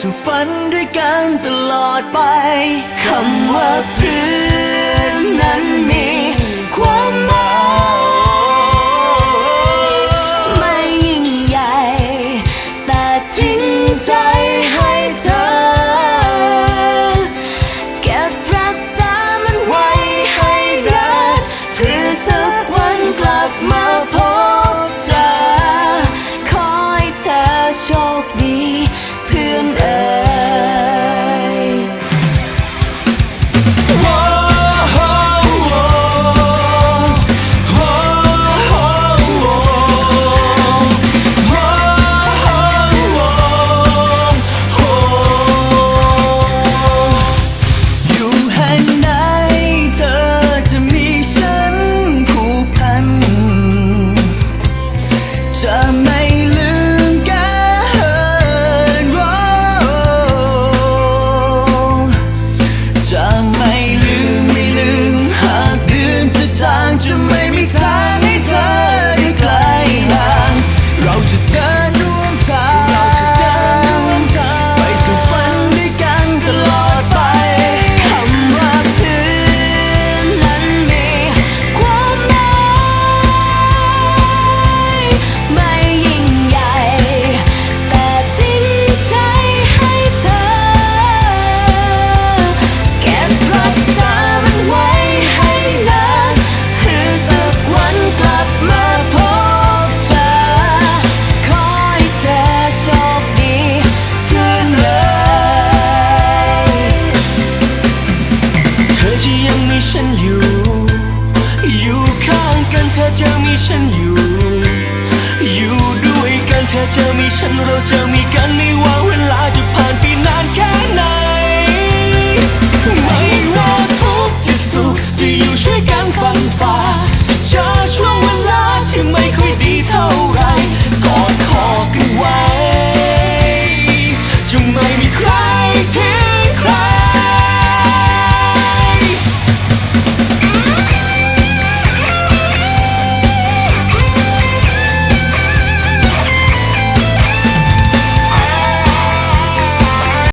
สู่ฝันด้วยกันตลอดไปคำว่าเพื่อนนั้นมีความหมายไม่ยิ่งใหญ่ แต่จริงใจให้เธอ เก็บรักษามันไว้ให้รักเพื่อสักวันกลับมาพบเจอขอให้เธอโชคดี เกันเธอจะมีฉันอยู่ อยู่ด้วยกันเธอจะมีฉันเราจะมีกันไม่ว่าเวลาจะผ่านไปนานแค่ไหน ไม่ว่าทุกข์จะสุขจะอยู่ช่วยกันฟันฝ่าจะเจอช่วงเวลาที่ไม่ค่อยดีเท่าไรกอดคอกันไว้ จะไม่มีใครทิ้